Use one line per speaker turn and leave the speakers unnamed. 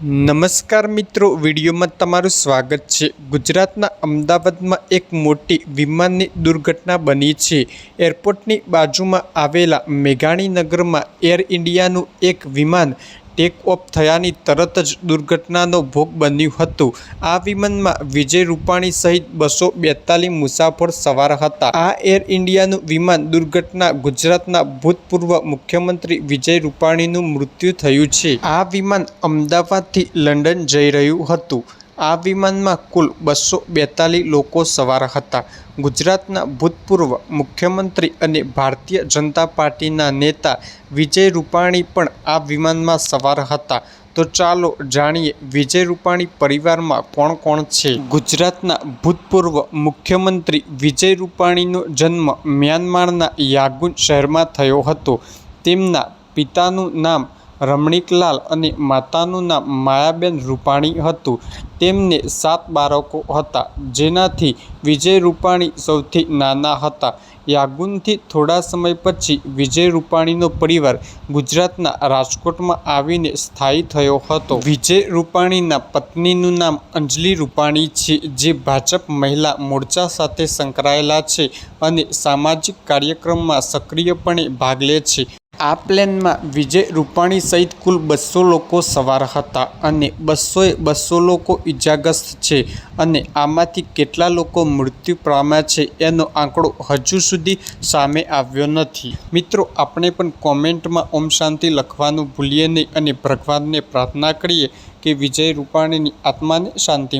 નમસ્કાર મિત્રો, વિડીયોમાં તમારું સ્વાગત છે. ગુજરાતના અમદાવાદમાં એક મોટી વિમાનની દુર્ઘટના બની છે. એરપોર્ટની બાજુમાં આવેલા મેઘાણીનગરમાં એર ઇન્ડિયાનું એક વિમાન ટેક ઓફ થયાની તરત જ દુર્ઘટનાનો ભોગ બન્યું હતું. આ વિમાનમાં વિજય રૂપાણી સહિત બસો બેતાલીસ મુસાફર સવાર હતા. આ એર ઇન્ડિયાનું વિમાન દુર્ઘટના ગુજરાતના ભૂતપૂર્વ મુખ્યમંત્રી વિજય રૂપાણીનું મૃત્યુ થયું છે. આ વિમાન અમદાવાદથી લંડન જઈ રહ્યું હતું. આ વિમાનમાં કુલ બસો બેતાલીસ લોકો સવાર હતા. ગુજરાતના ભૂતપૂર્વ મુખ્યમંત્રી અને ભારતીય જનતા પાર્ટીના નેતા વિજય રૂપાણી પણ આ વિમાનમાં સવાર હતા. તો ચાલો જાણીએ વિજય રૂપાણી પરિવારમાં કોણ કોણ છે? ગુજરાતના ભૂતપૂર્વ મુખ્યમંત્રી વિજય રૂપાણીનો જન્મ મ્યાનમારના યાગુન શહેરમાં થયો હતો. તેમના પિતાનું નામ રમણીકલાલ અને માતાનું નામ માયાબેન રૂપાણી હતું. તેમને સાત બાળકો હતા, જેનાથી વિજય રૂપાણી સૌથી નાના હતા. યાગુનથી થોડા સમય પછી વિજય રૂપાણીનો પરિવાર ગુજરાતના રાજકોટમાં આવીને સ્થાયી થયો હતો. વિજય રૂપાણીના પત્નીનું નામ અંજલિ રૂપાણી છે, જે ભાજપ મહિલા મોરચા સાથે સંકળાયેલા છે અને સામાજિક કાર્યક્રમમાં સક્રિયપણે ભાગ લે છે. આ પ્લેનમાં વિજય રૂપાણી સહિત કુલ બસો લોકો સવાર હતા અને બસોએ બસો લોકો ઇજાગ્રસ્ત છે અને આમાંથી કેટલા લોકો મૃત્યુ પામ્યા છે એનો આંકડો હજુ સુધી સામે આવ્યો નથી. મિત્રો, આપણે પણ કોમેન્ટમાં ઓમ શાંતિ લખવાનું ભૂલીએ નહીં અને ભગવાનને પ્રાર્થના કરીએ કે વિજય રૂપાણીની આત્માને શાંતિ